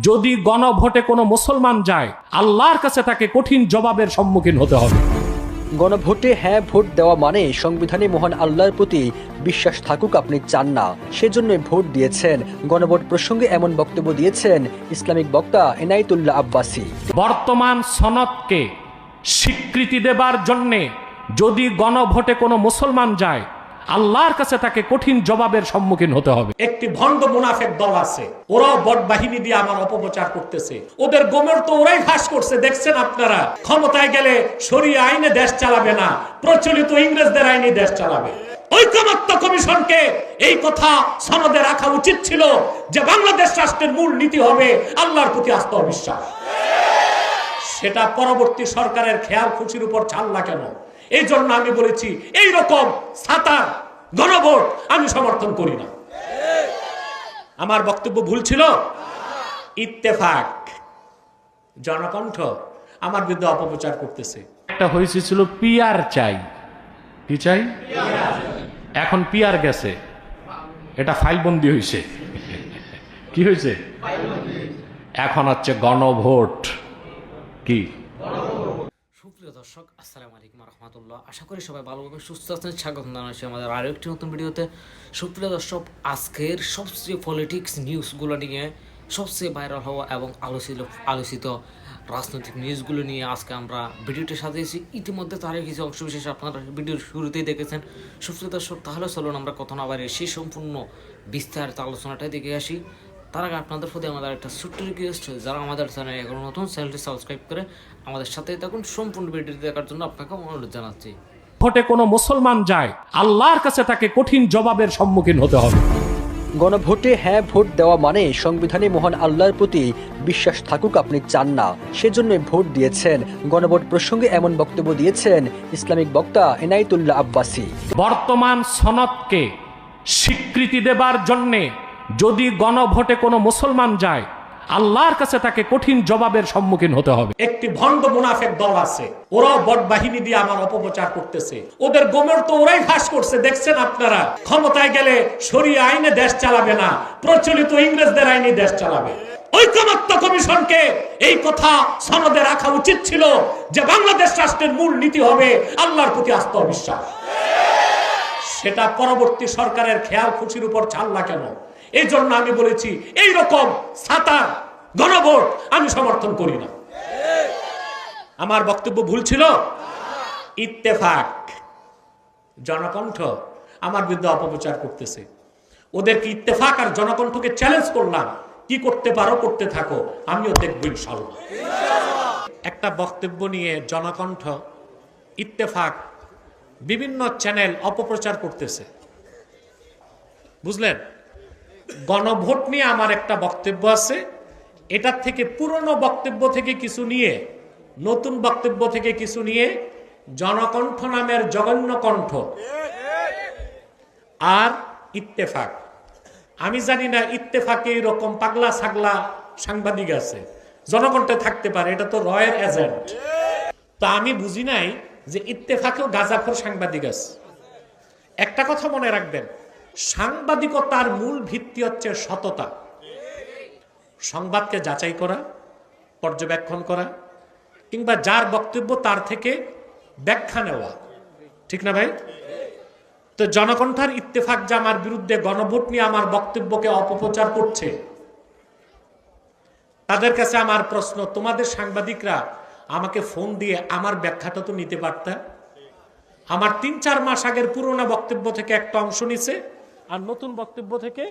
যদি গণভোটে কোনো মুসলমান যায় আল্লাহর কাছে তাকে কঠিন জবাবের সম্মুখীন হতে হবে। গণভোটে হ্যাঁ ভোট দেওয়া মানে সংবিধানে মহান আল্লাহর প্রতি বিশ্বাস থাকুক আপনি চান না। সেজন্য ভোট দিয়েছেন। গণভোট প্রসঙ্গে এমন বক্তব্য দিয়েছেন ইসলামিক বক্তা এনায়েতুল্লাহ আব্বাসী। বর্তমান সনদকে স্বীকৃতি দেবার জন্যে যদি গণভোটে কোনো মুসলমান যায় আল্লাহর কাছে তাকে কঠিন জবাবের সম্মুখীন হতে হবে। একটি ভণ্ড মুনাফেক দল আছে, ওরাও বট বাহিনী দিয়ে আমার অপপ্রচার করতেছে। ওদের গোমের তো ওরাই ফাঁস করছে, দেখছেন আপনারা? ক্ষমতায় গেলে সরিয়ে আইনে দেশ চালাবে না, প্রচলিত ইংরেজদের আইনে দেশ চালাবে। ঐকমত্য কমিশনকে এই কথা সনদে রাখা উচিত ছিল যে বাংলাদেশ রাষ্ট্রের মূল নীতি হবে আল্লাহর প্রতি আস্থা বিশ্বাস সেটা পরবর্তী সরকারের খেয়াল খুশির উপর ছাড়লা কেন? এই জন্য আমি বলেছি এই রকম ছাতা গণভোট আমি সমর্থন করি না। আমার বক্তব্য ভুল ছিল? ইত্তেফাক। জনকণ্ঠ আমার বিরুদ্ধে অপপ্রচার করতেছে। একটা হয়েছে ছিল, পিয়ার চাই। কি চাই? এখন পিয়ার গেছে। এটা ফাইলবন্দি হয়েছে কি হয়েছে এখন হচ্ছে গণভোট। কি? সুপ্রিয় দর্শক, আসসালামু আলাইকুম রহমতুল্লাহ। আশা করি সবাই ভালোভাবে সুস্থ আছেন। স্বাগত জানাচ্ছি আমাদের আরও একটি নতুন ভিডিওতে। সুপ্রিয় দর্শক, আজকের সবচেয়ে পলিটিক্স নিউজগুলো নিয়ে, সবচেয়ে ভাইরাল হওয়া এবং আলোচিত আলোচিত রাজনৈতিক নিউজগুলো নিয়ে আজকে আমরা ভিডিওটি সাজিয়েছি। ইতিমধ্যে তারই কিছু অংশ বিশেষ আপনারা ভিডিওর শুরুতেই দেখেছেন। সুপ্রিয় দর্শক, তাহলে চলুন আমরা কথা না বাইরে সেই সম্পূর্ণ বিস্তারিত আলোচনাটাই দেখে আসি। তার আগে আপনাদের প্রতি আমাদের একটা ছোট্ট রিকোয়েস্ট যারা আমাদের চ্যানেল এখন নতুন চ্যানেলটি সাবস্ক্রাইব করে আমাদের সাথেই থাকুন। সম্পূর্ণ ভিডিওটি দেখার জন্য আপনাকে অনুরোধ জানাচ্ছি। ভোটে কোনো মুসলমান যায় আল্লাহর কাছে তাকে কঠিন জবাবের সম্মুখীন হতে হবে। গণভোটে হ্যাঁ ভোট দেওয়া মানে সংবিধানে মহান আল্লাহর প্রতি বিশ্বাস থাকুক আপনি চান না। সেজন্য ভোট দিয়েছেন। গণভোট প্রসঙ্গে এমন বক্তব্য দিয়েছেন ইসলামিক বক্তা এনায়েতুল্লাহ আব্বাসী। বর্তমান সনদকে স্বীকৃতি দেবার জন্যে যদি গণভোটে কোনো মুসলমান যায়, আল্লাহর কাছে তাকে কঠিন জবাবের সম্মুখীন হতে হবে। একটি ভণ্ড মুনাফেক দল আছে, ওরাও বট বাহিনী দিয়ে আমার অপপ্রচার করতেছে। ওদের গোমের তো ওরাই ফাঁস করছে, দেখছেন আপনারা? ক্ষমতায় গেলে সরিয়ে আইনে দেশ চালাবে না, প্রচলিত ইংরেজদের আইনে দেশ চালাবে। ঐকমত্য কমিশনকে এই কথা সনদে রাখা উচিত ছিল যে বাংলাদেশ রাষ্ট্রের মূল নীতি হবে আল্লাহর প্রতি আস্থা বিশ্বাস সেটা পরবর্তী সরকারের খেয়াল খুশির উপর ছাড়লা কেন? এই জন্য আমি বলেছি এই রকম ছাতা গণভোট আমি সমর্থন করি না। আমার বক্তব্য ভুল ছিল? ইত্তেফাক। জনকণ্ঠ আমার বিরুদ্ধে অপপ্রচার করতেছে। ওদেরকে ইত্তেফাক আর জনকণ্ঠকে চ্যালেঞ্জ করলাম? কি করতে পারো, করতে থাকো, আমিও দেখব ইনশাল্লাহ একটা বক্তব্য নিয়ে জনকণ্ঠ, ইত্তেফাক, বিভিন্ন চ্যানেল অপপ্রচার করতেছে। বুঝলেন? গণভোট নিয়ে আমার একটা বক্তব্য আছে। এটার থেকে পুরনো বক্তব্য থেকে কিছু নিয়ে, নতুন বক্তব্য থেকে কিছু নিয়ে জনকণ্ঠ নামের জঘন্য কণ্ঠ আর ইত্তেফাক। আমি জানি না ইত্তেফাকে এরকম পাগলা ছাগলা সাংবাদিক আছে। জনকণ্ঠে থাকতে পারে, এটা তো রয়ের এজেন্ট। তা আমি বুঝি নাই যে ইত্তেফাকেও গাজাখোর সাংবাদিক আছে। একটা কথা মনে রাখবেন সাংবাদিকতার মূল ভিত্তি হচ্ছে সততা। সংবাদকে যাচাই করা, পর্যবেক্ষণ করা, কিংবা যার বক্তব্য তার থেকে ব্যাখ্যা নেওয়া। ঠিক না ভাই? তো জনকণ্ঠার ইত্তেফাক যে আমার বিরুদ্ধে গণভোট নিয়ে আমার বক্তব্যকে অপপ্রচার করছে, তাদের কাছে আমার প্রশ্ন, তোমাদের সাংবাদিকরা আমাকে ফোন দিয়ে আমার ব্যাখ্যাটা তো নিতে পারতা? আমার তিন চার মাস আগের পুরোনো বক্তব্য থেকে একটা অংশ নিছে আর নতুন বক্তব্য থেকে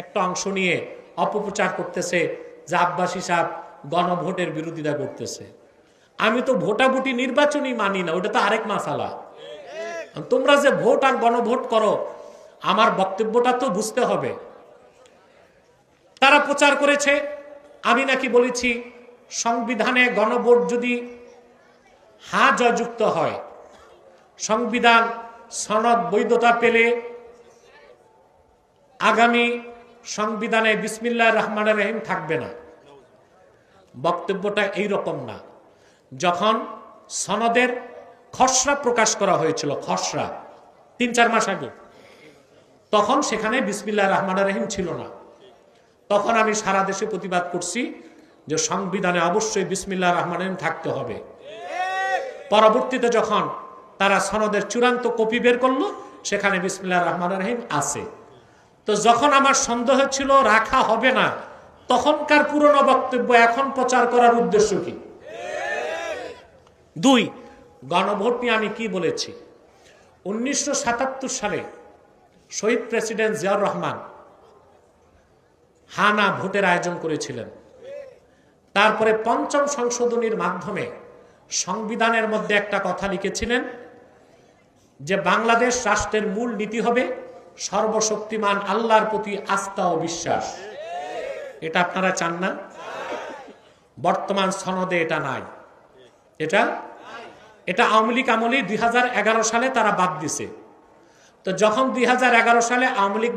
একটা অংশ নিয়ে অপপ্রচার করতেছে, যে আব্বাস হিসাব গণভোটের বিরোধিতা করতেছে। আমি তো ভোটাভুটি নির্বাচনই মানি না, ওটা তো আরেক মাসালা। তোমরা যে ভোট আর গণভোট করো, আমার বক্তব্যটা তো বুঝতে হবে। তারা প্রচার করেছে, আমি নাকি বলেছি, সংবিধানে গণভোট যদি হা জয়যুক্ত হয়, সংবিধান সনদ বৈধতা পেলে আগামী সংবিধানে বিসমিল্লাহ রহমান রহিম থাকবে না। বক্তব্যটা এই রকম না। যখন সনদের খসড়া প্রকাশ করা হয়েছিল, খসড়া, তিন চার মাস আগে, তখন সেখানে বিসমিল্লাহ রহমান রহিম ছিল না। তখন আমি সারা দেশে প্রতিবাদ করছি যে সংবিধানে অবশ্যই বিসমিল্লাহ রহমান রহিম থাকতে হবে। পরবর্তীতে যখন তারা সনদের চূড়ান্ত কপি বের করল, সেখানে বিসমিল্লাহ রহমান রহিম আছে। তো যখন আমার সন্দেহ ছিল, রাখা হবে না, তখনকার পুরনো বক্তব্য এখন প্রচার করার উদ্দেশ্য কি? দুই, গণভোট নিয়ে আমি কি বলেছি? উনিশশো সাতাত্তর সালে শহীদ প্রেসিডেন্ট জিয়াউর রহমান হানা ভোটের আয়োজন করেছিলেন। তারপরে পঞ্চম সংশোধনীর মাধ্যমে সংবিধানের মধ্যে একটা কথা লিখেছিলেন যে, বাংলাদেশ রাষ্ট্রের মূল নীতি হবে সর্বশক্তিমান আল্লাহর প্রতি আস্থা ও বিশ্বাস। এটা আপনারা চান না? বর্তমান সনদে এটা নাই। এটা? এটা আওয়ামী লীগ আমলে দুই সালে তারা বাদ দিছে। তো যখন দুই হাজার এগারো সালে আওয়ামী লীগ